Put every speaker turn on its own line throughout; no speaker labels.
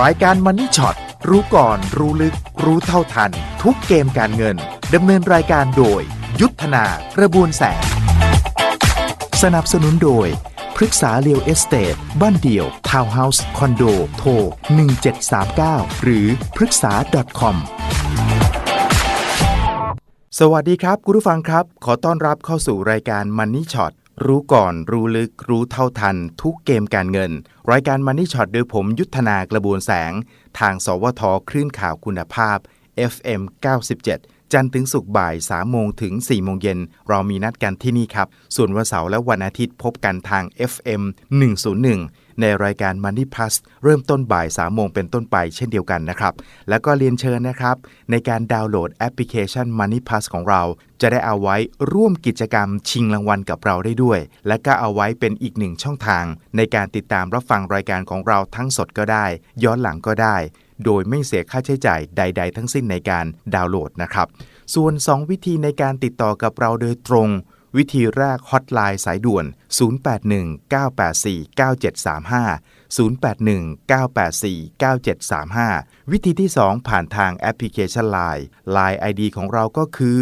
รายการมันนี่ช็อตรู้ก่อนรู้ลึก รู้เท่าทัน ทุกเกมการเงิน ดำเนินรายการโดย ยุทธนากระบวนแสง สนับสนุนโดยพฤกษาเรียวเอสเตทบ้านเดี่ยว ทาวน์เฮาส์ คอนโด โทร 1739 หรือพฤกษา .com สวัสดีครับ คุณผู้ฟังครับ ขอต้อนรับเข้าสู่รายการ Money Shot รู้ก่อนรู้ลึกรู้เท่าทัน ทุกเกมการเงิน รายการมันนี่ช็อตโดยผมยุทธนากระบวนแสง ทางสวทคลื่นข่าวคุณภาพ FM 97 จันทร์ถึงศุกร์บ่าย 3 โมงถึง 4 โมงเย็น เรามีนัดกันที่นี่ครับ ส่วนวันเสาร์และวันอาทิตย์พบกันทาง FM 101 ในรายการ Money Plus เริ่มต้นบ่าย3โมงเป็นต้นไปเช่นเดียวกันนะครับ แล้วก็เรียนเชิญนะครับ ในการดาวน์โหลดแอปพลิเคชัน Money Plus ของเรา จะได้เอาไว้ร่วมกิจกรรมชิงรางวัลกับเราได้ด้วย และก็เอาไว้เป็นอีกหนึ่งช่องทาง ในการติดตามรับฟังรายการของเราทั้งสดก็ได้ ย้อนหลังก็ได้ โดยไม่เสียค่าใช้จ่ายใด ๆ ทั้งสิ้นในการดาวน์โหลดนะครับ ส่วน 2 วิธีในการติดต่อกับเราโดยตรง วิธีแรกฮอตไลน์สายด่วน 081 984 9735 081 984 9735 วิธีที่ 2 ผ่านทางแอปพลิเคชัน Line Line ID ของเราก็คือ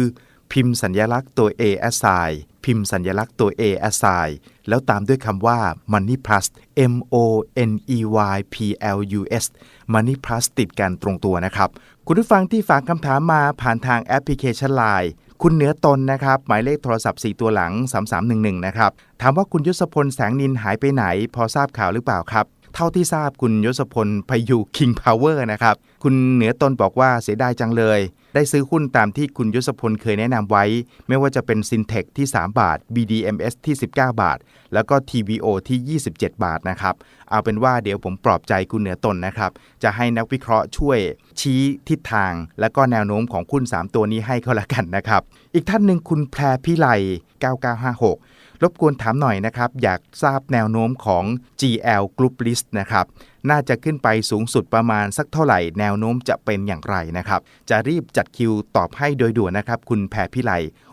พิมพ์สัญญลักษณ์ตัว A s i พิมพ์สัญญลักษณ์ตัว A s i แล้วตามด้วยคำว่า Money Plus M O N E Y P L U S Money Plus ติดกันตรงตัวนะครับ คุณผู้ฟังที่ฝากคำถามมาผ่านทางแอปพลิเคชัน Line คุณเหนือตนนะครับ หมายเลขโทรศัพท์ 4 ตัวหลัง 3311 นะครับ ถามว่าคุณยศพลแสงนินหายไปไหน พอทราบข่าวหรือเปล่าครับ เท่าที่ทราบคุณยศพลไปอยู่ King Power นะครับ คุณเหนือตนบอกว่าเสียดายจังเลย ได้ซื้อหุ้นตามที่คุณยศพลเคยแนะนำไว้ ไม่ว่าจะเป็น Syntec ที่ 3 บาท BDMS ที่ 19 บาท แล้วก็ TVO ที่ 27 บาทนะครับ เอาเป็นว่าเดี๋ยวผมปลอบใจคุณเหนือตนนะครับ จะให้นักวิเคราะห์ช่วยชี้ทิศทาง และก็แนวโน้มของหุ้น 3 ตัวนี้ให้เขาละกันนะครับ อีกท่านหนึ่งคุณแพรพิไล 9956 รบกวนถามหน่อยนะครับ อยากทราบแนวโน้มของ GL Group List นะครับ น่าจะขึ้นไปสูงสุดประมาณสักเท่าไหร่ แนวโน้มจะเป็นอย่างไรนะครับ จะรีบจัดคิวตอบให้โดยด่วนนะครับ คุณแพรพิไล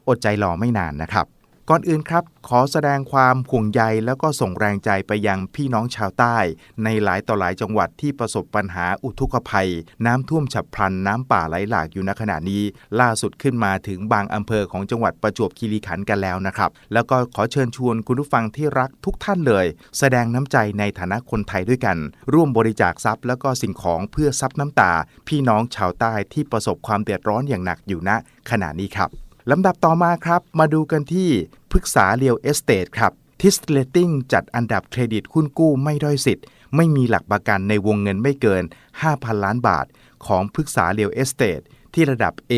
อดใจรอไม่นานนะครับ ก่อนอื่นครับ ขอแสดงความห่วงใยแล้วก็ส่งแรงใจไปยังพี่น้องชาวใต้ ในหลายต่อหลายจังหวัดที่ประสบปัญหาอุทกภัย น้ำท่วมฉับพลันน้ำป่าไหลหลากอยู่ณขณะนี้ ล่าสุดขึ้นมาถึงบางอำเภอของจังหวัดประจวบคีรีขันธ์กันแล้วนะครับ แล้วก็ขอเชิญชวนคุณผู้ฟังที่รักทุกท่านเลย แสดงน้ำใจในฐานะคนไทยด้วยกัน ร่วมบริจาคทรัพย์ แล้วก็สิ่งของเพื่อซับน้ำตา พี่น้องชาวใต้ที่ประสบความเดือดร้อนอย่างหนักอยู่ณขณะนี้ครับ ลำดับต่อมาครับ มาดูกันที่พฤกษาเรียวเอสเตทครับทิสเลตติ้งจัดอันดับเครดิตหุ้นกู้ไม่ด้อยสิทธิ์ ไม่มีหลักประกันในวงเงินไม่เกิน 5,000 ล้านบาท ของพฤกษาเรียวเอสเตทที่ระดับ A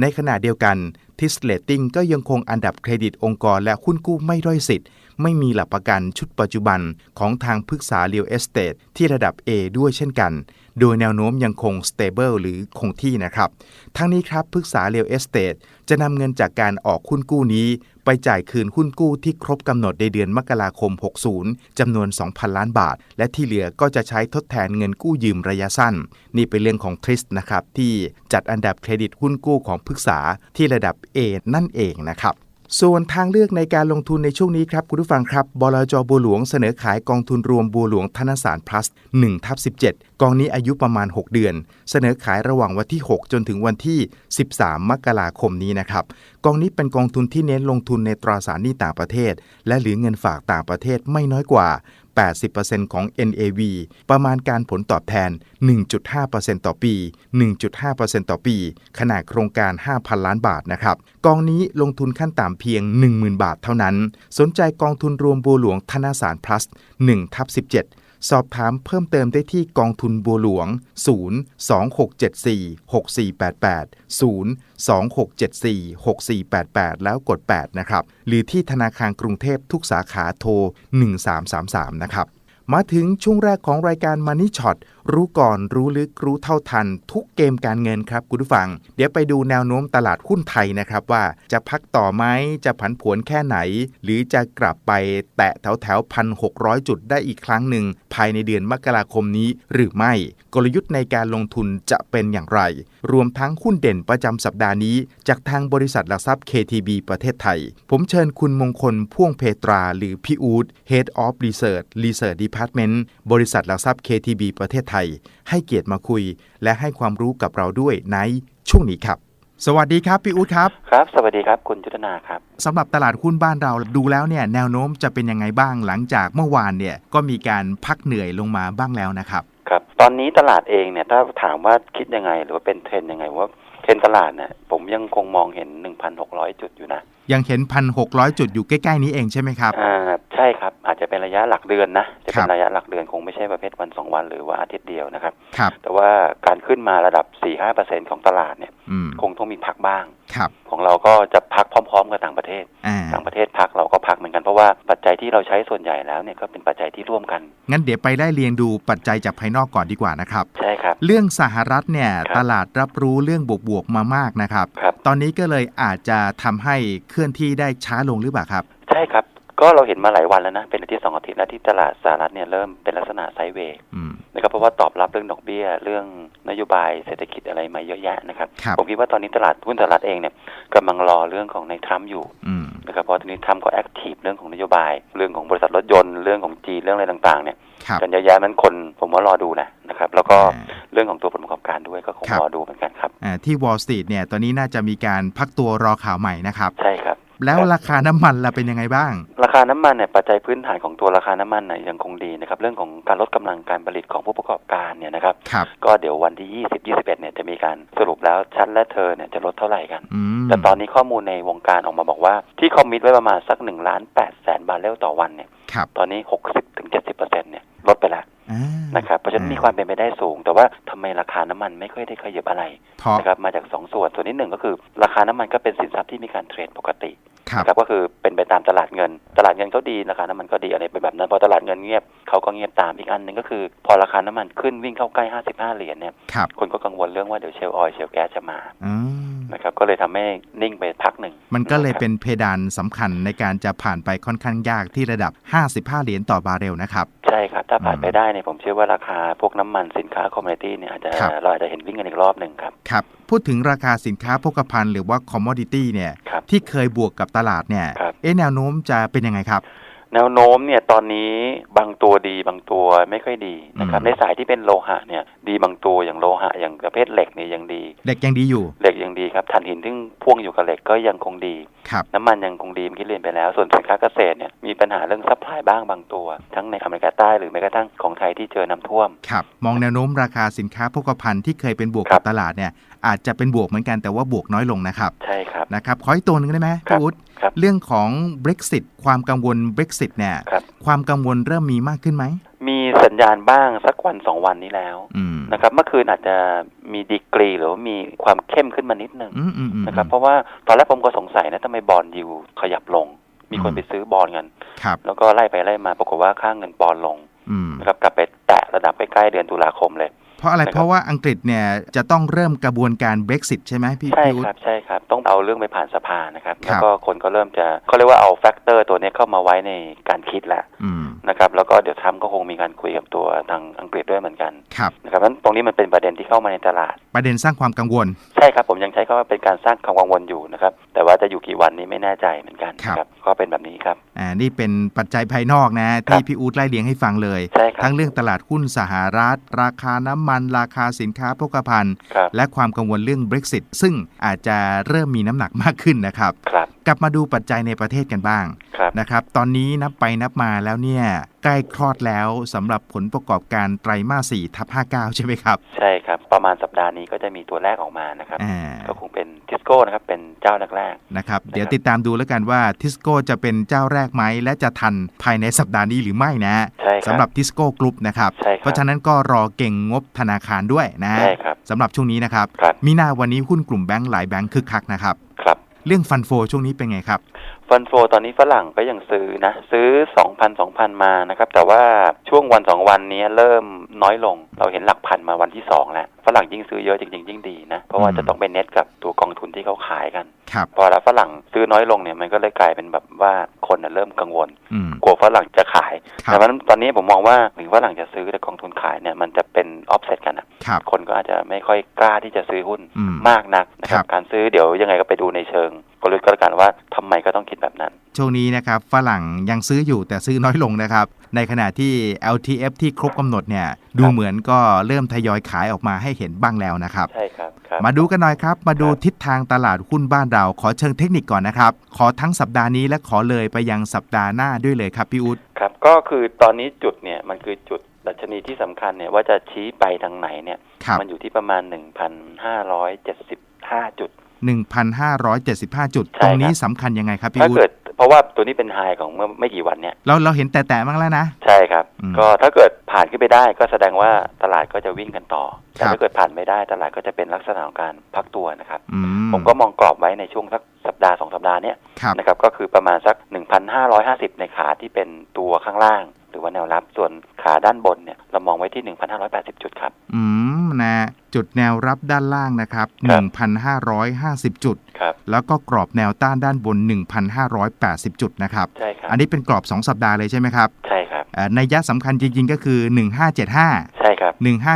ในขณะเดียวกันทิสเลตติ้งก็ยังคงอันดับเครดิตองค์กรและหุ้นกู้ไม่ด้อยสิทธิ์ ไม่มีหลักประกันชุดปัจจุบันของทางพฤกษาเรียวเอสเตทที่ระดับ A ด้วยเช่นกัน โดยแนวโน้มยังคง stable หรือคงที่นะครับ ทั้งนี้ครับพฤกษาเรียวเอสเตทจะนำเงินจากการออกหุ้นกู้นี้ ไปจ่ายคืนหุ้นกู้ที่ครบกำหนดในเดือนมกราคม 60 จำนวน 2,000 ล้านบาท และที่เหลือก็จะใช้ทดแทนเงินกู้ยืมระยะสั้น นี่เป็นเรื่องของทริสนะครับที่จัดอันดับเครดิตหุ้นกู้ของพฤกษาที่ระดับ A นั่นเองนะครับ ส่วนทางเลือกในการลงทุนในช่วงนี้ครับ คุณผู้ฟังครับบลจบัวหลวงเสนอขายกองทุนรวมบัวหลวงธนสารพลัส1ทับ17 กองนี้อายุประมาณ 6 เดือน เสนอขายระหว่างวันที่ 6 จนถึงวันที่ 13 มกราคมนี้นะครับ กองนี้เป็นกองทุนที่เน้นลงทุนในตราสารหนี้ต่างประเทศ และหรือเงินฝากต่างประเทศไม่น้อยกว่า 80%ของ NAV ประมาณการผลตอบแทน 1.5%ต่อปี 1.5%ต่อปี ขนาดโครงการ 5,000 ล้านบาทนะครับกองนี้ลงทุนขั้นต่ำเพียง 10,000 บาทเท่านั้น สนใจกองทุนรวมบัวหลวงธนาสาร plus 1ทับ17 สอบถามเพิ่มเติมได้ที่กองทุนบัวหลวง 026746488 026746488 แล้วกด 8 นะครับ หรือที่ธนาคารกรุงเทพทุกสาขาโทร 1333 นะครับ มาถึงช่วงแรกของรายการ Money Shot รู้ก่อนรู้ลึกรู้เท่าทัน ทุกเกมการเงินครับคุณผู้ฟัง เดี๋ยวไปดูแนวโน้มตลาดหุ้นไทยนะครับว่าจะพักต่อไหมจะผันผวนแค่ไหน หรือจะกลับไปแตะแถวแถวพันหกจุดได้อีกครั้งหนึ่ง ภายในเดือนมกราคมนี้หรือไม่ กลยุทธ์ในการลงทุนจะเป็นอย่างไร รวมทั้งหุ้นเด่นประจำสัปดาห์นี้ จากทางบริษัทหลักทรัพย์ KTB ประเทศไทย ผมเชิญคุณมงคลพ่วงเพตรา หรือพี่อูด Head of Research Research Department Department บริษัทหลักทรัพย์ KTB ประเทศไทยให้เกียรติมาคุย และให้ความรู้กับเราด้วยในช่วงนี้ครับ สวัสดีครับพี่อู๊ดครับ
ครับ สวัสดีครับคุณยุทธนาครับ
สำหรับตลาดหุ้นบ้านเราดูแล้วเนี่ยแนวโน้มจะเป็นยังไงบ้างหลังจากเมื่อวานเนี่ยก็มีการพักเหนื่อยลงมาบ้างแล้วนะครับ
ครับ ตอนนี้ตลาดเองเนี่ยถ้าถามว่าคิดยังไง หรือว่าเป็นเทรนด์ยังไงว่าเทรนด์ตลาดเนี่ย ผมยังคงมองเห็น 1,600 จุดอยู่นะ
ยังเห็นพันหกจุดอยู่ใกล้ ๆ นี้เองใช่ไหมครับ
อ่าใช่ครับ อาจจะเป็นระยะหลักเดือนนะ จะ
ครั
เป็น
บ
ระยะหลักเดือนคงไม่ใช่ประเภทวันสองวันหรือว่าอาทิตย์เดียวนะครับ
ครับ
แต่ว่าการขึ้นมาระดับ 4-5%ของตลาดเนี่ย
อืม
คงต้องมีพักบ้าง
ครับ
ของเราก็จะพักพร้อม ๆ กับต่างประเทศ
อ่า
ต่างประเทศพักเราก็พักเหมือนกันเพราะว่าปัจจัยที่เราใช้ส่วนใหญ่แล้วเนี่ยก็เป็นปัจจัยที่ร่วมกัน
งั้นเดี๋ยวไปไล่เรียงดูปัจจัยจากภายนอกก่อนดีกว่านะครับ
ใช่ครับ
เรื่องสหรัฐเนี่ย
ครับ
ตลาดรับรู้เรื่องบวกๆมามากนะครับ
ครับ
ตอนนี้ก็เลยอาจจะทำให้เคลื่อนที่ได้ช้าลงหรือเปล่าครับ
ใช่ครับ ก็เราเห็นมาหลายวันแล้วนะ เป็นอาทิตย์สองอาทิตย์แล้วที่ตลาดสหรัฐเนี่ยเริ่มเป็นลักษณะไซด์เวย์
อืม
นะครับเพราะว่าตอบรับเรื่องดอกเบี้ย เรื่องนโยบายเศรษฐกิจอะไรมาเยอะแยะนะครับ
ครับ
ผมคิดว่าตอนนี้ตลาดหุ้นสหรัฐเองเนี่ยกำลังรอเรื่องของในทรัมป์อยู่
อืม
นะครับเพราะตอนนี้ทรัมป์ก็แอคทีฟเรื่องของนโยบาย เรื่องของบริษัทรถยนต์เรื่องของจีนเรื่องอะไรต่างๆเนี่ย
ครับ
กันเยอะแยะมันคนผมว่ารอดูแหละนะครับ แล้วก็
อ่า
เรื่องของตัวผลประกอบการด้วยก็คง
ครับ
รอดูเหมือนกันครับ
อ่าที่ Wall Street เนี่ยตอนนี้น่าจะมีการพักตัวรอข่าวใหม่นะครับ
ใช่ครับ
แล้วราคาน้ำมันล่ะเป็นยังไงบ้าง
ราคาน้ำมันเนี่ยปัจจัยพื้นฐานของตัวราคาน้ำมันเนี่ยยังคงดีนะครับเรื่องของการลดกำลังการผลิตของผู้ประกอบการเนี่ยนะครับ
ครับ
ก็เดี๋ยววันที่ 20 21เนี่ยจะมีการสรุปแล้วชั้นและเธอเนี่ยจะลดเท่าไหร่กัน
อืม
แต่ตอนนี้ข้อมูลในวงการออกมาบอกว่าที่คอมมิตไว้ประมาณสัก1ล้าน8แสนบาร์เรลต่อวันเนี่ย
ครับ
ตอนนี้ 60ถึง70เปอร์เซ็นต์เนี่ยลดไปแล้ว
อ่า
นะครับเพราะฉะนั้นมีความเป็นไปได้สูง แต่ว่าทำไมราคาน้ำมันไม่ค่อยได้ขยับอะไร
เพราะ
นะครับมาจากสองส่วนส่วนที่หนึ่งก็คือ ราคาน้ำมันก็เป็นสินทรัพย์ที่มีการเทรดปกติ
ครับ
นะครับก็คือเป็นไปตามตลาดเงิน ตลาดเงินเขาดีราคาน้ำมันก็ดีอะไรไปแบบนั้นพอตลาดเงินเงียบเขาก็เงียบตามอีกอันหนึ่งก็คือ พอราคาน้ำมันขึ้นวิ่งเข้าใกล้ 55 เหรียญเนี่ย
ครับ
คนก็กังวลเรื่องว่าเดี๋ยวเชลล์ออยล์เชลล์แก๊สจะมา
อืม
นะครับก็เลยทำให้นิ่งไปพักหนึ่ง
มันก็เลยะ
ครับ
เป็นเพดานสำคัญในการจะผ่านไปค่อนข้างยากที่ระดับ 55 เหรียญต่อบาร์เรลนะครับ
ใช่ครับ ถ้าผ่าน
อืม
ไปได้เนี่ยผมเชื่อว่าราคาพวกน้ำมันสินค้าคอมมูนิตี้เนี่ยอาจจะ
ครับ
เราอาจจะเห็นวิ่งกันอีกรอบหนึ่งครับ
ครับพูดถึงราคาสินค้าโภคภัณฑ์หรือว่าคอมมอดิตี้เนี่ย
ครับ
ที่เคยบวกกับตลาดเนี่ย
ครับ
เอ๊ะแนวโน้มจะเป็นยังไงครับ
แนวโน้มเนี่ยตอนนี้บางตัวดีบางตัวไม่ค่อยดีนะครับ
อืม
ในสายที่เป็นโลหะเนี่ยดีบางตัวอย่างโลหะอย่างประเภทเหล็กเนี่ยยังดี
เด็กยังดีอยู่
เหล็กยังดีครับถ่านหินซึ่งพ่วงอยู่กับเหล็กก็ยังคงดี
ครับ
น้ำมันยังคงดีเมื่อกี้เรียนไปแล้ว ส่วนสินค้าเกษตรเนี่ยมีปัญหาเรื่องซัพพลายบ้างบางตัว ทั้งในอเมริกาใต้หรือแม้กระทั่งของไทยที่เจอน้ำท่วม
ครับมองแนวโน้มราคาสินค้าโภคภัณฑ์ที่เคยเป็นบวก
ครั
กับบตลาดเนี่ยอาจจะเป็นบวกเหมือนกันแต่ว่าบวกน้อยลงนะครับ
ใช่ครับ
นะครับขออีกตัวหนึ่งได้ไหม
ครั
พี่
บ
อุ๊ด
ครับ
เรื่องของ Brexit ความกังวล Brexit เนี่ย
ครับ
ความกังวลเริ่มมีมากขึ้นไหม
มีสัญญาณบ้างสักวันสองวันนี้แล้ว
อืม
นะครับ เมื่อคืนอาจจะมีดีกรีหรือว่ามีความเข้มขึ้นมานิดนึง
อืมอืมอืม
นะครับ เพราะว่าตอนแรกผมก็สงสัยนะทำไมบอลยูขยับลง มีคน
อืม
ไปซื้อบอลกัน
ครับ
แล้วก็ไล่ไปไล่มาปรากฏว่าค่าเงินปอนด์ลง
อืม
นะครับกลับไปแตะระดับใกล้ๆเดือนตุลาคมเลย
เพ ราะอะไร
นะครับ
เพราะว่าอังกฤษเนี่ยจะต้องเริ่มกระบวนการ Brexit ใช่ไหมพี่
ใช่
พี่อุ๊ด
ครับใช่ครับ ต้องเอาเรื่องไปผ่านสภานะครับ
ครับ
แล้วก็คนก็เริ่มจะเขาเรียกว่าเอาแฟกเตอร์ตัวนี้เข้ามาไว้ในการคิดแล้ว
อืม
นะครับ แล้วก็เดี๋ยวทรัมป์ก็คงมีการคุยกับตัวทางอังกฤษด้วยเหมือนกัน
ครับ
นะครับเพราะฉะนั้นตรงนี้มันเป็นประเด็นที่เข้ามาในตลาด
ประเด็นสร้างความกังวล
ใช่ครับผมยังใช้คำว่าเป็นการสร้างความกังวลอยู่นะครับ แต่ว่าจะอยู่กี่วันนี้ไม่แน่ใจเหมือนกัน
ครับ
นะก็เป็นแบบนี้ครับ
อ่านี่เป็นปัจจัยภายนอกนะ
ครั
ที่
บ
พี่อู๊ดไล่เลียงให้ฟังเลย
ใช่ครับ
ทั้งเรื่องตลาดหุ้นสหรัฐ ราคาน้ำมัน ราคาสินค้าโภคภัณฑ์
ครับ
และความกังวลเรื่อง Brexit ซึ่งอาจจะเริ่มมีน้ำหนักมากขึ้นนะครับ
ครับ
กลับมาดูปัจจัยในประเทศกันบ้าง
ครับ
นะครับ ตอนนี้นับไปนับมาแล้วเนี่ย ใกล้คลอดแล้วสำหรับผลประกอบการไตรมาส4ทับ59 ใช่ไหมครับ
ใช่ครับ ประมาณสัปดาห์นี้ก็จะมีตัวแรกออกมานะครับ
อ่า
ก็คงเป็นทิสโก้นะครับ เป็นเจ้าแรก
นะครับ เดี๋ยวติดตามดูแล้วกันว่าทิสโก้จะเป็นเจ้าแรกไหม และจะทันภายในสัปดาห์นี้หรือไม่นะ
ๆใช่ค
สำหรับทิสโก้กรุ๊ปนะครับ
ใช่ครับ
เพราะฉะนั้นก็รอเก่งงบธนาคารด้วยนะ
ใช่ครับ
สำหรับช่วงนี้นะครับ
ครับ
มีนาวันนี้หุ้นกลุ่มแบงก์หลายแบงก์คึกคักนะครับ
ครับ
เรื่องฟันโฟช่วงนี้เป็นไงครับ
ฟันโฟตอนนี้ฝรั่งก็ยังซื้อนะ ซื้อ2,000 2,000มานะครับ แต่ว่าช่วงวันสองวันนี้เริ่มน้อยลง เราเห็นหลักพันมาวันที่2แล้วฝรั่งยิ่งซื้อเยอะจริงๆยิ่งดีนะ เพราะว่า
อืม
จะต้องไปเน็ตกับตัวกองทุนที่เขาขายกัน
ครับ
พอแล้วฝรั่งซื้อน้อยลงเนี่ยมันก็เลยกลายเป็นแบบว่าคนน่ะเริ่มกังวล
อืม
กลัวฝรั่งจะขาย
ครับ
แต่ว่าตอนนี้ผมมองว่าถึงฝรั่งจะซื้อแต่กองทุนขายเนี่ยมันจะเป็นออฟเซตกันอะ
ครับ
คนก็อาจจะไม่ค่อยกล้าที่จะซื้อหุ้น
อืม
มากนักนะครั
ครับบ
การซื้อเดี๋ยวยังไงก็ไปดูในเชิง กลยุทธ์ก็แล้วกันว่าทำไมก็ต้องคิดแบบนั้น
ช่วงนี้นะครับฝรั่งยังซื้ออยู่แต่ซื้อน้อยลงนะครับ ในขณะที่ LTF ที่ครบกำหนดเนี่ยดูเหมือนก็เริ่มทยอยขายออกมาให้เห็นบ้างแล้วนะครับ
ใช่ครับ
มาดูกันหน่อยครับ มาดูทิศทางตลาดหุ้นบ้านเรา ขอเชิงเทคนิคก่อนนะครับ ขอทั้งสัปดาห์นี้และขอเลยไปยังสัปดาห์หน้าด้วยเลยครับพี่อุ๊ด
ครับก็คือตอนนี้จุดเนี่ยมันคือจุดดัชนีที่สำคัญเนี่ยว่าจะชี้ไปทางไหนเนี่ยมันอยู่ที่ประมาณ 1,575 จุด
1,575 จุด
ใช่
ตรงนี้
ครับ
สำคัญยังไงครับพี่
ถ้า
อุ๊ด
เกิดเพราะว่าตัวนี้เป็นไฮของเมื่อไม่กี่วันเนี่ย
เราเราเห็นแต่แต่บ้างแล้วนะ
ใช่ครับ
อืม
ก็ถ้าเกิดผ่านขึ้นไปได้ก็แสดงว่าตลาดก็จะวิ่งกันต่อ แต่
ครับ
ถ้าเกิดผ่านไม่ได้ตลาดก็จะเป็นลักษณะของการพักตัวนะครับ
อื
ผมก็มองกรอบไว้ในช่วงสักสัปดาห์สองสัปดาห์เนี้ย
ครับ
นะครับก็คือประมาณสัก 1,550 ในขาที่เป็นตัวข้างล่างหรือ ว่าแนวรับ ส่วนขาด้านบนเนี่ยเรามองไว้ที่ 1,580 จุดครับ
อืมนะจุดแนวรับด้านล่างนะครับ
ครับ1,550
จุด
ครับ
แล้วก็กรอบแนวต้านด้านบน 1,580 จุดนะครับ
ใช่ครับ
อันนี้เป็นกรอบ 2 สัปดาห์เลยใช่ไหมครับ
ใช่ครับ
เอ่อในยะสำคัญจริง ๆ ก็คือ 1575
ใช่ครับ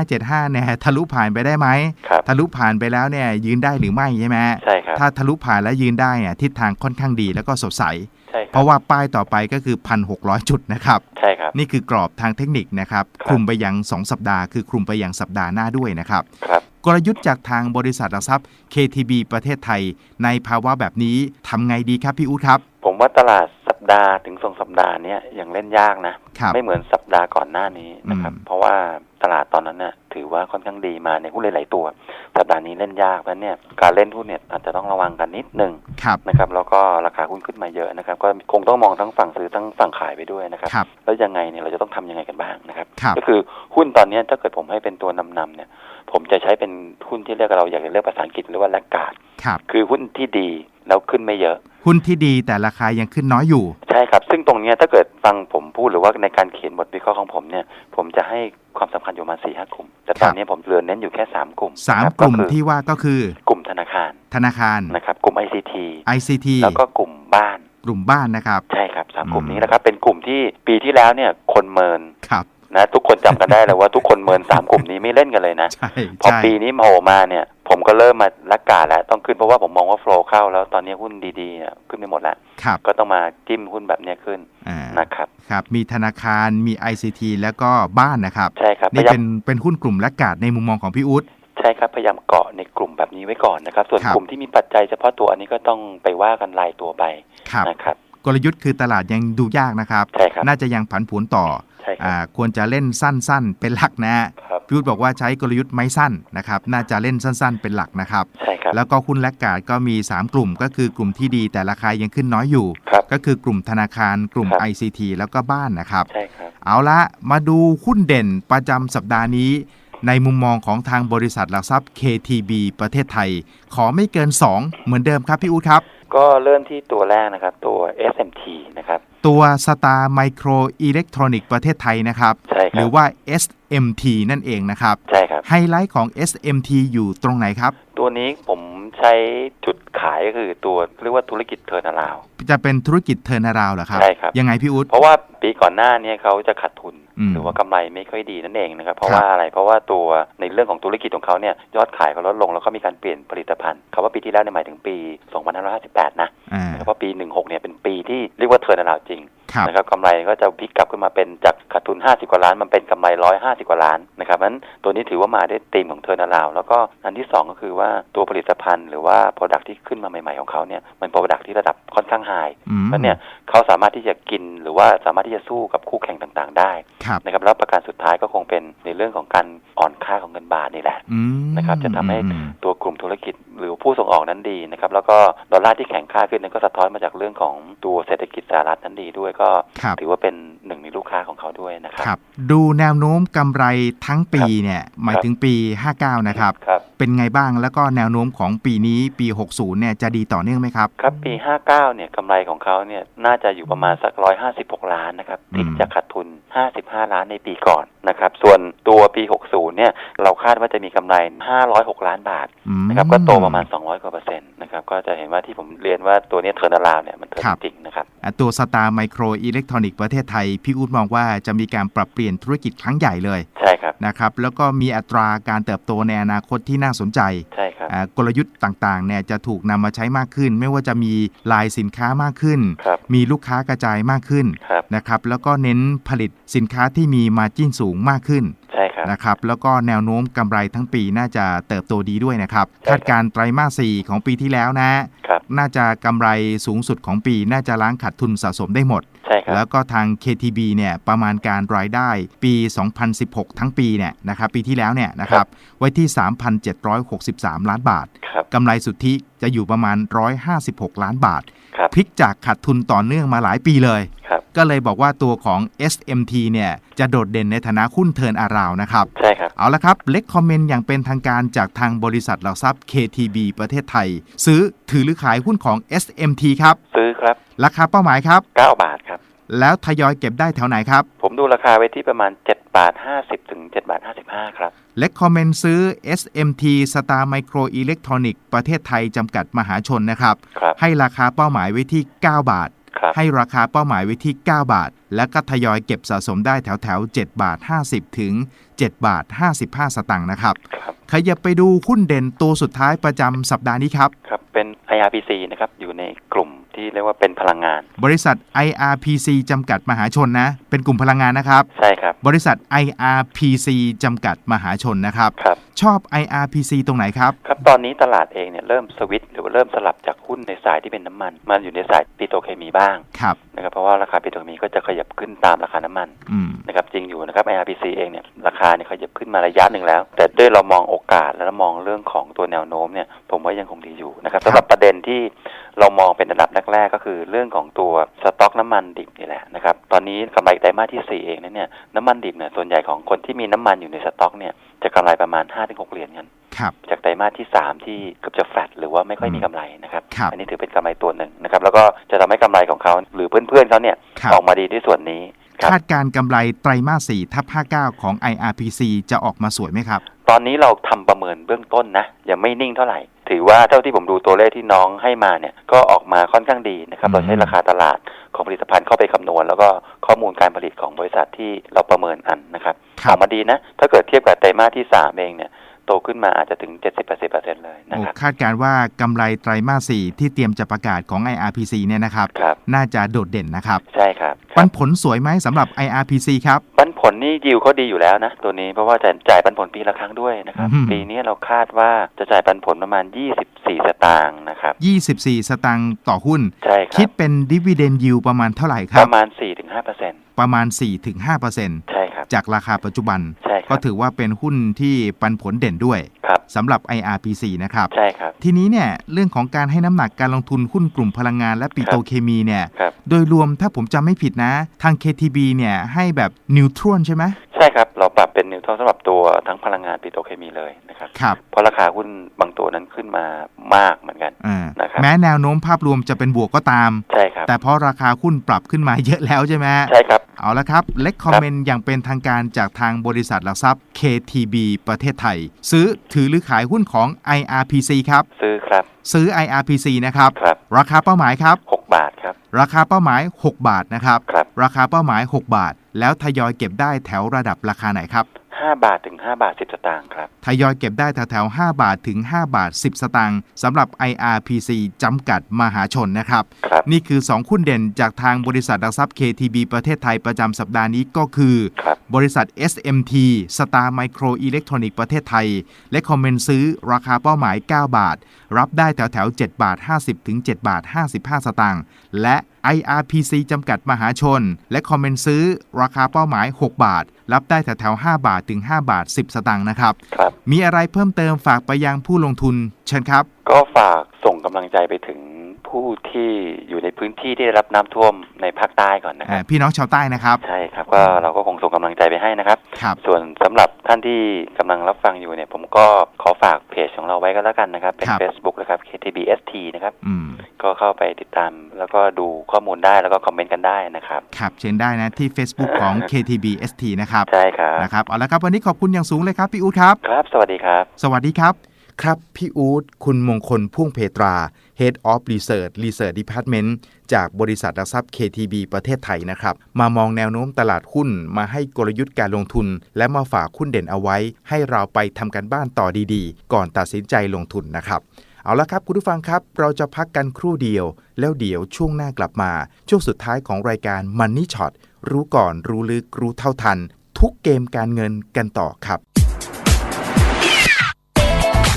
1575เนี่ยทะลุผ่านไปได้ไหม
ครับ
ทะลุผ่านไปแล้วเนี่ยยืนได้หรือไม่ใช่ไหม
ใช่ครับ
ถ้าทะลุผ่านแล้วยืนได้เนี่ยทิศทางค่อนข้างดีแล้วก็สดใส
ใช่ค
เพ
รับ
ราะว่าป้ายต่อไปก็คือ 1,600 จุดนะครับ
ใช่ครับ
นี่คือกรอบทางเทคนิคนะครับ
ครับ
คลุมไปยัง 2 สัปดาห์ คือคลุมไปยังสัปดาห์หน้าด้วยนะครับ
ครับ
กลยุทธ์จากทางบริษัทหลักทรัพย์ KTB ประเทศไทย ในภาวะแบบนี้ทำไงดีครับพี่อู๊ดครับ
ผมว่าตลาดสัปดาห์ถึงสองสัปดาห์เนี้ยยังเล่นยากนะ
ครับ
ไม่เหมือนสัปดาห์ก่อนหน้านี้นะครับ
อืม
เพราะว่าตลาดตอนนั้นเนี่ยถือว่าค่อนข้างดีมาในหุ้นหลายๆตัว สัปดาห์นี้เล่นยากเพราะฉะนั้นเนี่ยการเล่นหุ้นเนี่ยอาจจะต้องระวังกันนิดนึง
ครับ
นะครับ แล้วก็ราคาหุ้นขึ้นมาเยอะนะครับ ก็คงต้องมองทั้งฝั่งซื้อทั้งฝั่งขายไปด้วยนะครับ
ครับ
แล้วยังไงเนี่ยเราจะต้องทำยังไงกันบ้างนะครับ
ครับ
ก็คือหุ้นตอนเนี้ยถ้าเกิดผมให้เป็นตัวนำๆเนี่ย ผมจะใช้เป็นหุ้นที่เรียกเราอยากจะเรียกภาษาอังกฤษหรือว่าแลกการ์ด
ครับ
คือหุ้นที่ดี แล้วขึ้นไม่เยอะ
หุ้นที่ดีแต่ราคายังขึ้นน้อยอยู่
ใช่ครับ ซึ่งตรงเนี้ยถ้าเกิดฟังผมพูดหรือว่าในการเขียนบทวิเคราะห์ของผมเนี่ย ผมจะให้ความสำคัญอยู่ประมาณสี่ห้ากลุ่ม แต่ตอนนี้ผมเลือนเน้นอยู่แค่สามกลุ่ม
สาม
นะครับ
กลุ่ม
คือ
ที่ว่าก็คือ
กลุ่มธนาคาร
ธนาคาร
นะครับ กลุ่ม ICT
ICT
แล้วก็กลุ่มบ้าน
กลุ่มบ้านนะครับ
ใช่ครับสามกลุ่ม
อืม
นี้นะครับเป็นกลุ่มที่ปีที่แล้วเนี่ยคนเมิน
ครับ
นะทุกคนจำกันได้เลยว่าทุกคนเมินสามกลุ่มนี้ไม่เล่นกันเลยนะ
ใช่
พอ
ใช่
ปีนี้มาโผล่มาเนี่ย ผมก็เริ่มมาลักกาแล้วต้องขึ้นเพราะว่าผมมองว่าโฟล์เข้าแล้วตอนนี้หุ้นดีๆเนี่ยขึ้นไปหมดแล้ว
ครับ
ก็ต้องมาจิ้มหุ้นแบบเนี้ยขึ้น
อ่า
นะครับ
ครับ มีธนาคารมี ICT แล้วก็บ้านนะครับ
ใช่ครับพ
นี่
ยายาม
เป็นเป็นหุ้นกลุ่มและกาดในมุมมองของพี่อุ๊ด
ใช่ครับพยายามเกาะในกลุ่มแบบนี้ไว้ก่อนนะครับ ส่วน
ครับ
กลุ่มที่มีปัจจัยเฉพาะตัวอันนี้ก็ต้องไปว่ากันรายตัวไป
ครับ
นะครับ
กลยุทธ์คือตลาดยังดูยากนะครับ
ใช่ครับ
น่าจะยังผันผวนต่อ
ใช่ครั
อ่า
บ
ควรจะเล่นสั้นๆ เป็นหลักนะ
ครับ
พี่อุ๊ดบอกว่าใช้กลยุทธ์ไม่สั้นนะครับ น่าจะเล่นสั้นๆ เป็นหลักนะครับ
ใช่ครับ
แล้วก็หุ้นและกาดก็มี 3 กลุ่ม ก็คือกลุ่มที่ดีแต่ราคายังขึ้นน้อยอยู่
ครับ
ก็คือกลุ่มธนาคาร กลุ่ม
ครับ
ICT แล้วก็บ้านนะครับ
ใช่ครับ
เอาละมาดูหุ้นเด่นประจำสัปดาห์นี้ ในมุมมองของทางบริษัทหลักทรัพย์ KTB ประเทศไทย ขอไม่เกิน 2 เหมือนเดิมครับพี่อู๊ดครับ
ก็เริ่มที่ตัวแรกนะครับ ตัว SMT นะครับ
ตัวสตาร์ไมโครอิเล็กทรอนิกส์ประเทศไทยนะครับ
ใช่ค
ห
รั
รื
บ
อว่า SMT นั่นเองนะครับ
ใช่ครับ
ไฮไลท์ของ SMT อยู่ตรงไหนครับ
ตัวนี้ผมใช้จุดขายก็คือตัวเรียกว่าธุรกิจเทอร์นาลาว
จะเป็นธุรกิจเทอร์นาราวเหรอครับ
ใช่ครับ
ยังไงพี่อุ๊ด
เพราะว่าปีก่อนหน้าเนี้เขาจะขาดทุน
อืม
หรือว่ากำไรไม่ค่อยดีนั่นเองนะครับ เพราะ
ครับ
ว่าอะไรเพราะว่าตัวในเรื่องของธุรกิจของเขาเนี่ยยอดขายเขาลดลงแล้วก็มีการเปลี่ยนผลิตภัณฑ์คำว่าปีที่แล้วเนี่ยหมายถึงปี 2558 นะ
อ่า
เพราะปี 16 เนี่ยเป็นปีที่เรียกว่าเทอร์นาลาวจริง
ครับ
นะครับกำไรก็จะพลิกกลับขึ้นมาเป็นจากขาดทุน 50 กว่าล้าน มันเป็นกำไร 150 กว่าล้านนะครับนั้นตัวนี้ถือว่ามาด้วยธีมของเทอร์นาลาวแล้วก็อันที่ 2 ก็คือว่าตัวผลิตภัณฑ์หรือว่า Product ที่ขึ้นมาใหม่ ๆ ของเขาเนี่ยมัน Product ที่ระดับค่อนข้างไฮ
อืม
แล้วเนี่ยเขาสามารถที่จะกินหรือว่าสามารถที่จะสู้กับคู่แข่งต่างๆ ได้
ครับ
นะครับแล้วประการสุดท้ายก็คงเป็นในเรื่องของการอ่อนค่าของเงินบาทนี่แหละ
อืม
นะครับจะทำให้
อืม
ตัวกลุ่มธุรกิจหรือผู้ส่งออกนั้นดีนะครับแล้วก็ดอลลาร์ที่แข็งค่าขึ้นนั้นก็สะท้อนมาจากเรื่องของตัวเศรษฐกิจสหรัฐนั้นดีด้วยก็
ครับ
ถือว่าเป็นหนึ่งในลูก ค้าของเขาด้วยนะครับ
ครับ ดูแนวโน้มกำไรทั้งปีเนี่ยหมายถึงปี 59 นะครับ
ครับ
เป็นไงบ้างแล้วก็แนวโน้มของปีนี้ปี 60 เนี่ยจะดีต่อเนื่องไหมครับ
ครับปี 59 เนี่ยกำไรของเขาเนี่ยน่าจะอยู่ประมาณสัก 156 ล้านนะครับ
อืม
ติดจากขาดทุน 55 ล้านในปีก่อนนะครับ ส่วนตัวปี 60 เนี่ยเราคาดว่าจะมีกำไร 506 ล้านบาท
อืม
นะครับก็โตประมาณ 200 กว่าเปอร์เซ็นต์นะครับก็จะเห็นว่าที่ผมเรียนว่าตัวเนี้เทอร์นาลาวเนี่ยมันเทิร์
ครับ
นจริงนะครับ
อะตัวสตาร์ไมโครอิเล็กทรอนิกส์ประเทศไทยพี่อู๊ดมองว่าจะมีการปรับเปลี่ยนธุรกิจครั้งใหญ่เลย
ใช่ครับ
นะครับ แล้วก็มีอัตราการเติบโตในอนาคตที่น่าสนใจ
ใช่ครับ
อ่ากลยุทธ์ต่างๆเนี่ยจะถูกนำมาใช้มากขึ้น ไม่ว่าจะมีลายสินค้ามากขึ้น
ครับ
มีลูกค้ากระจายมากขึ้น
ครับ
นะครับแล้วก็เน้นผลิตสินค้าที่มีมาจิ้นสูงมากขึ้น
ใช่ครับ
นะครับ แล้วก็แนวโน้มกำไรทั้งปีน่าจะเติบโตดีด้วยนะครับ
ใช่ครับ
คาดการณ์ไตรมาส4ของปีที่แล้วนะ
ครับ
น่าจะกำไรสูงสุดของปี น่าจะล้างขาดทุนสะสมได้หมด
ใช่ครับ
แล้วก็ทาง KTB เนี่ยประมาณการรายได้ปี 2016 ทั้งปีเนี่ยนะครับปีที่แล้วเนี่ยนะครับไว้ที่ 3,763 ล้านบาท
ครับ
กำไรสุทธิจะอยู่ประมาณ 156 ล้านบาท
ครับ
พลิกจากขาดทุนต่อเนื่องมาหลายปีเลย
ครับ
ก็เลยบอกว่าตัวของ SMT เนี่ยจะโดดเด่นในฐานะหุ้นเทิร์นอาราวนะครับ
ใช่ครับ
เอาละครับ เล็กคอมเมนต์อย่างเป็นทางการจากทางบริษัทหลักทรัพย์ KTB ประเทศไทย ซื้อถือหรือขายหุ้นของ SMT ครับ
ซื้อครับ
ราคาเป้าหมายครับ
9 บาทครับ
แล้วทยอยเก็บได้แถวไหนครับ
ผมดูราคาไว้ที่ประมาณ 7 บาท 50 ถึง 7 บาท 55 ครับ
เล็กคอมเมนต์ซื้อ SMT Star Micro Electronic ประเทศไทยจำกัดมหาชนนะครับ
ครับ
ให้ราคาเป้าหมายไว้ที่ 9 บาท
ครับ
ให้ราคาเป้าหมายไว้ที่ 9 บาท แล้วก็ทยอยเก็บสะสมได้แถวแถวๆ7บาท 50 ถึง 7 บาท 55 สตางค์นะครับ
ครับ
ขยับไปดูหุ้นเด่นตัวสุดท้ายประจำสัปดาห์นี้ครับ
ครับ เป็น IRPC นะครับ อยู่ในกลุ่ม ที่เรียกว่าเป็นพลังงาน
บริษัท IRPC จำกัดมหาชนนะ เป็นกลุ่มพลังงานนะครับ
ใช่ครับ
บริษัท IRPC จำกัดมหาชนนะครับ
ครับ
ชอบ IRPC ตรงไหนครับ
ครับตอนนี้ตลาดเองเนี่ยเริ่มสวิตช์หรือว่าเริ่มสลับจากหุ้นในสายที่เป็นน้ำมันมาอยู่ในสายปิโตรเคมีบ้าง
ครับ
นะครับเพราะว่าราคาปิโตรเคมีก็จะขยับขึ้นตามราคาน้ำมัน
อืม
นะครับจริงอยู่นะครับ IRPC เองเนี่ยราคาเนี่ยขยับขึ้นมาระยะหนึ่งแล้ว แต่ด้วยเรามองโอกาสและมองเรื่องของตัวแนวโน้มเนี่ยผมว่ายังคงดีอยู่นะครับสำหรับประเด็นที่เรามองเป็นอันดับแรกๆก็คือเรื่องของตัวสต็อกน้ำมันดิบนี่แหละนะครับตอนนี้กำไรไตรมาสที่ 4 เองเนี่ยน้ำมันดิบเนี่ยส่วนใหญ่ของคนที่มีน้ำมันอยู่ในสต็อกเนี่ยจะกำไรประมาณ 5-6 เหรียญกัน
ครับ
จากไตรมาสที่ 3 ที่เกือบจะแฟลตหรือว่าไม่ค่อยมีกำไรนะครับ
ครับ
อันนี้ถือเป็นกำไรตัวหนึ่งนะครับแล้วก็จะทำให้กำไรของเขาหรือเพื่อนๆเขาเนี่ย
ครับ
ออกมาดีด้วยส่วนนี้ครับ
คาดการณ์กำไรไตรมาส4ทับ59 ของ IRPC จะออกมาสวยไหมครับ
ตอนนี้เราทำประเมินเบื้องต้นนะยังไม่นิ่งเท่าไหร่ ถือว่าเท่าที่ผมดูตัวเลขที่น้องให้มาเนี่ยก็ออกมาค่อนข้างดีนะครับ
อืม
เราใช้ราคาตลาดของผลิตภัณฑ์เข้าไปคำนวณ แล้วก็ข้อมูลการผลิตของบริษัทที่เราประเมินอันนะครับ
ค
อ
รั
อบกมาดีนะ ถ้าเกิดเทียบกับไตรมาสที่สามเองเนี่ย โตขึ้นมาอาจจะถึง 70-80%เลยนะ
โอ้
ครับ
คาดการณ์ว่ากำไรไตรมาส 4 ที่เตรียมจะประกาศของ IRPC เนี่ยนะครับ
ครับ
น่าจะโดดเด่นนะครับ
ใช่ครับค
ปั
รับ
นผลสวยไหมสำหรับ IRPC ครับ
ปันผลนี่ยิวเขาดีอยู่แล้วนะตัวนี้เพราะว่าจะจ่ายปันผลปีละครั้งด้วยนะครับ
อืม
ปีนี้เราคาดว่าจะจ่ายปันผลประมาณ 24 สตางค์นะครับ
24 สตางค์ต่อหุ้น
ใช่ค
คิ
รั
ด
บ
เป็นดิวิเดนยิวประมาณเท่าไหร่ค
ป
รับ
ระมาณ 4-5%
ประมาณ 4-5%
ใช่ครับ
จากราคาปัจจุบัน
ใช่ค
ก็
รับ
ถือว่าเป็นหุ้นที่ปันผลเด่นด้วย
ครับ
สำหรับ IRPC นะครับ
ใช่ครับ
ทีนี้เนี่ยเรื่องของการให้น้ำหนักการลงทุนหุ้นกลุ่มพลังงานและปิโตรเคมีเนี่ย
ครับ
โดยรวมถ้าผมจำไม่ผิดนะ ทาง KTB เนี่ยให้แบบนิวทรอนใช่ไหม
ใช่ครับ เราปรับเป็นนิ วทรัลสำหรับตัวทั้งพลังงานปิโตรเคมีเลยนะครับ
ครับ
เพราะราคาหุ้นบางตัวนั้นขึ้นมามากเหมือนกัน
อ่า
นะครับ
แม้แนวโน้มภาพรวมจะเป็นบวกก็ตาม
ใช่ครับ
แต่เพราะราคาหุ้นปรับขึ้นมาเยอะแล้วใช่ไหม
ใช่ครับ
เอาละครับเล็กคอมเมนต์อย่างเป็นทางการจากทางบริษัทหลักทรัพย์ KTB ประเทศไทย ซื้อถือหรือขายหุ้นของ IRPC ครับ
ซื้อครับ
ซื้อ IRPC นะครับ
ครับ
ราคาเป้าหมายครับ
6 บาทครับ
ราคาเป้าหมาย 6 บาทนะครับ
ครับ
ราคาเป้าหมาย 6 บาท แล้วทยอยเก็บได้แถวระดับราคาไหนครับ
5 บาทถึง 5 บาท 10 สตางค์ครับ
ทยอยเก็บได้แถวๆ5บาทถึง 5 บาท 10 สตางค์สำหรับ IRPC จำกัดมหาชนนะครับ
ครับ
นี่คือ2หุ้นเด่นจากทางบริษัทหลักทรัพย์ KTB ประเทศไทยประจำสัปดาห์นี้ก็คือ
ครับ
บริษัท SMT Star Micro Electronic ประเทศไทย และคอมเมนต์ซื้อราคาเป้าหมาย 9 บาท รับได้แถวแถวๆ7บาท 50ถึง7บาท 55 สตางค์และ IRPC จำกัดมหาชน และคอมเมนต์ซื้อราคาเป้าหมาย 6 บาท รับได้แถวแถวๆ5บาทถึง 5 บาท 10 สตางค์นะครับ
ครับ
มีอะไรเพิ่มเติมฝากไปยังผู้ลงทุน เชิญครับ
ก็ฝากส่งกำลังใจไปถึง ผู้ที่อยู่ในพื้นที่ที่ได้รับน้ำท่วมในภาคใต้ก่อนนะค
อ่า
รับ
พี่น้องชาวใต้นะครับ
ใช่ครับก็เราก็คงส่งกำลังใจไปให้นะครับ
ครับ
ส่วนสำหรับท่านที่กำลังรับฟังอยู่เนี่ยผมก็ขอฝากเพจของเราไว้ก็แล้วกันนะครับ เป็น
ครับ
Facebook นะครับ KTBST นะครับ
อืม
ก็เข้าไปติดตาม แล้วก็ดูข้อมูลได้แล้วก็คอมเมนต์กันได้นะครับ
ครับเชิญได้นะที่ Facebook ของ KTB ST นะครับ
ใช่ครับ
นะครับเอาละครับวันนี้ขอบคุณอย่างสูงเลยครับพี่อู๊ดครับ
ครับ สวัสดีครับ
สวัสดีครับ ครับ พี่อูดคุณมงคลพ่วงเพตรา Head of Research Research Department จากบริษัทหลักทรัพย์ KTB ประเทศไทยนะครับ มามองแนวโน้มตลาดหุ้นมาให้กลยุทธ์การลงทุน และมาฝากหุ้นเด่นเอาไว้ ให้เราไปทำกันบ้านต่อดีๆ ก่อนตัดสินใจลงทุนนะครับ เอาละครับคุณผู้ฟังครับ เราจะพักกันครู่เดียว แล้วเดี๋ยวช่วงหน้ากลับมา ช่วงสุดท้ายของรายการ Money Shot รู้ก่อนรู้ลึกรู้เท่าทัน ทุกเกมการเงินกันต่อครับ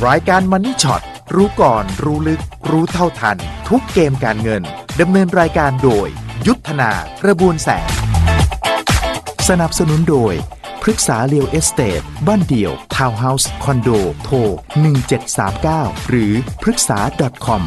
รายการมันนี่ช็อตรู้ก่อนรู้ลึก รู้เท่าทัน ทุกเกมการเงินดำเนินรายการโดย ยุทธนากระบวนแสง สนับสนุนโดยพฤกษาเรียวเอสเตดบ้านเดี่ยว ทาวน์เฮาส์ คอนโด โทร 1739 หรือพฤกษา .com